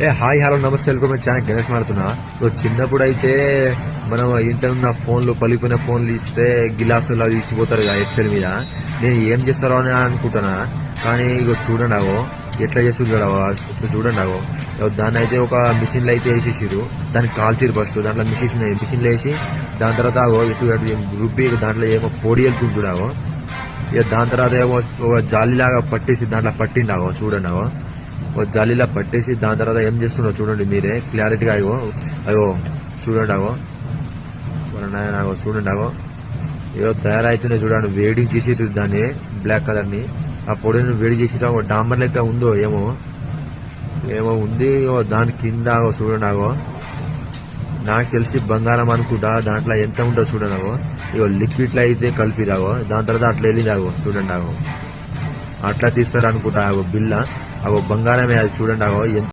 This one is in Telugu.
ఏ హాయ్ హలో నమస్తే వెల్కమ్ ఛానల్ గణేష్ మాడుతున్నా చిన్నప్పుడు అయితే మనం ఇంట్లో ఉన్న ఫోన్లు పలిపోయిన ఫోన్లు ఇస్తే గిలాసులు అవి ఇచ్చిపోతారు కదా ఎక్సెల్ మీద. నేను ఏం చేస్తారో అని అనుకుంటున్నా. కానీ ఇక చూడండి ఆగో ఎట్లా చేస్తుంది చూడండి ఆగో. దాన్ని అయితే ఒక మిషన్లో అయితే వేసేసారు దాన్ని కాల్చిరు ఫస్ట్ దాంట్లో మిషన్ మిషన్ వేసి దాని తర్వాత ఆగో ఇటు అటు రుబ్బి దాంట్లో ఏమో పొడి వెళ్తుంది చూడాగో ఇక దాని తర్వాత ఏమో ఒక జాలిలాగా పట్టేసి దాంట్లో పట్టిండాగో చూడండి ఆగో. జాలీలా పట్టేసి దాని తర్వాత ఏం చేస్తున్నావు చూడండి మీరే క్లారిటీగా అయ్యో అయ్యో చూడండి అగో. మన నాయన అగో చూడండి అగో. ఏదో తయారైతేనే చూడండి వేడి చేసి దాన్ని బ్లాక్ కలర్ని. ఆ పొడిని వేడి చేసి డాంబర్ లెక్క ఉందో ఏమో. ఏమో ఉంది దాని కింద ఆగో చూడండి ఆగో నాకు తెలిసి బంగారం అనుకుంటా దాంట్లో ఎంత ఉందో చూడండి ఆగో ఇగో లిక్విడ్లో అయితే కలిపిరాగో దాని తర్వాత అట్లా వెళ్ళిందాగో చూడండి ఆగో అట్లా తీస్తారు అనుకుంటా బిల్ల. అగో బంగారమే అది చూడండి ఆగో ఎంత